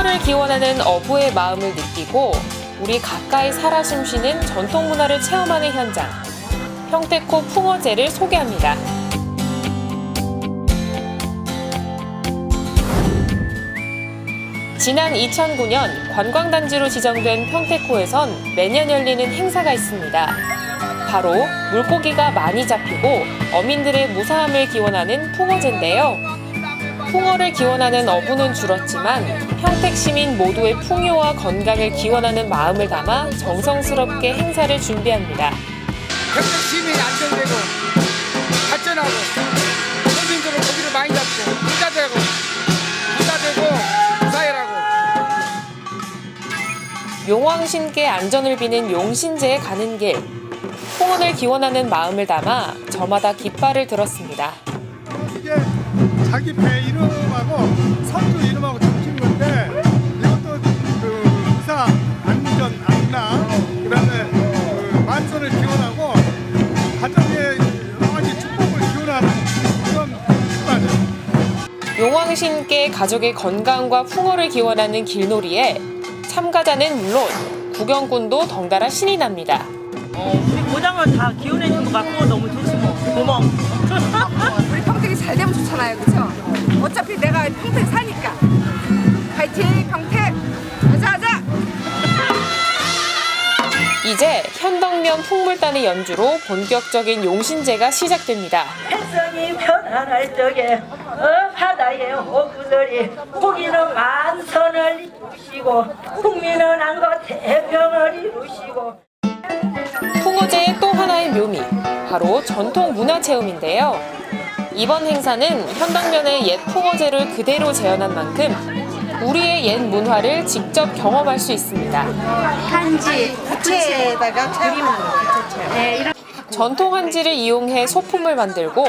풍어를 기원하는 어부의 마음을 느끼고 우리 가까이 살아 숨쉬는 전통 문화를 체험하는 현장. 평택호 풍어제를 소개합니다. 지난 2009년 관광단지로 지정된 평택호에선 매년 열리는 행사가 있습니다. 바로 물고기가 많이 잡히고 어민들의 무사함을 기원하는 풍어제인데요. 풍어를 기원하는 어부는 줄었지만 평택 시민 모두의 풍요와 건강을 기원하는 마음을 담아 정성스럽게 행사를 준비합니다. 평택 시민이 안정되고 발전하고 서민들은 고기를 많이 잡고 부자 되고 부자 되고 무사일하고 용왕신께 안전을 비는 용신제에 가는 길. 풍원을 기원하는 마음을 담아 저마다 깃발을 들었습니다. 이게 자기 배 이름하고 선수 이름하고 적힌 건데 이것도 그 의사 안전 안락 그다음에 그 만선을 기원하고 가정의 여러 가지 축복을 기원하는 그런 깃발이에요. 용왕신께 가족의 건강과 풍어를 기원하는 길놀이에 참가자는 물론 구경꾼도 덩달아 신이 납니다. 우리 고장을 다 기원해 준것 같고 너무 좋지 뭐. 고마워. 우리 평택이 잘 되면 좋잖아요, 그죠? 어차피 내가 평택 사니까. 파이팅, 평택! 가자, 가자! 이제 현덕면 풍물단의 연주로 본격적인 용신제가 시작됩니다. 햇성이 편안할 적에 어 바다에 호구들이 고기는 만선을 이루시고 국민은 안거 태평을 이루시고 풍어제의 또 하나의 묘미, 바로 전통 문화체험인데요. 이번 행사는 현덕면의 옛 풍어제를 그대로 재현한 만큼 우리의 옛 문화를 직접 경험할 수 있습니다. 한지 부채에다가 그림을 네, 이런 전통 한지를 이용해 소품을 만들고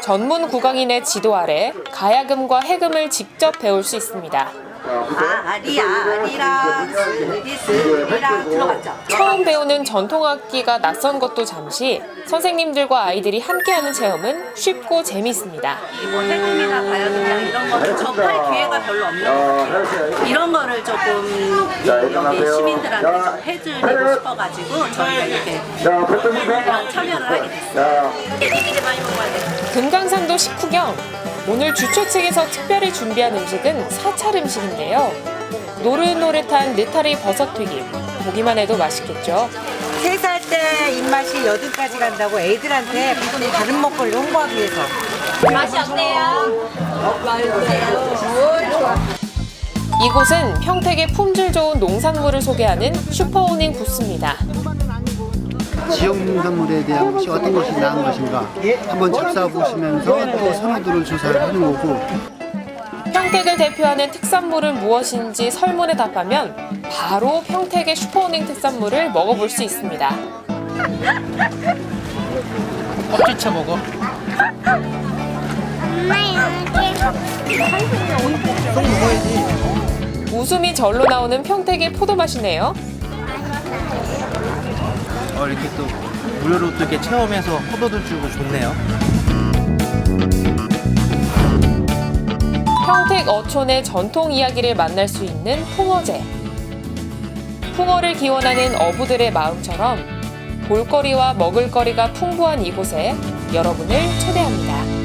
전문 국악인의 지도 아래 가야금과 해금을 직접 배울 수 있습니다. 아리 아리랑 스리 스 리랑 들어갔죠. 처음 배우는 전통악기가 낯선 것도 잠시 선생님들과 아이들이 함께하는 체험은 쉽고 재미있습니다. 뭐 해금이나 가야금이나 이런 거를 접할 기회가 별로 없는 것 같아요. 이런 거를 조금 여기 시민들한테 좀 해드리고 싶어가지고 저희가 이렇게 이런 참여를 하게 됐어요. 되게 많이 먹어야 돼요. 금강산도 식후경 오늘 주최 측에서 특별히 준비한 음식은 사찰 음식인데요. 노릇노릇한 느타리 버섯 튀김 보기만 해도 맛있겠죠. 세 살 때 입맛이 여든까지 간다고 애들한테 다른 먹거리를 홍보하기 위해서 이곳은 평택의 품질 좋은 농산물을 소개하는 슈퍼오닝 부스입니다. 지역 농산물에 대한 것이 어떤 것이 나은 것인가 한번 접사 보시면서 또 선호도를 조사를 하는 거고 평택을 대표하는 특산물은 무엇인지 설문에 답하면 바로 평택의 슈퍼오닝 특산물을 먹어볼 수 있습니다. 껍질째 먹어 웃음이 절로 나오는 평택의 포도 맛이네요. 어, 이렇게 또 무료로 또 이렇게 체험해서 포도도 주고 좋네요. 평택 어촌의 전통 이야기를 만날 수 있는 풍어제. 풍어를 기원하는 어부들의 마음처럼 볼거리와 먹을거리가 풍부한 이곳에 여러분을 초대합니다.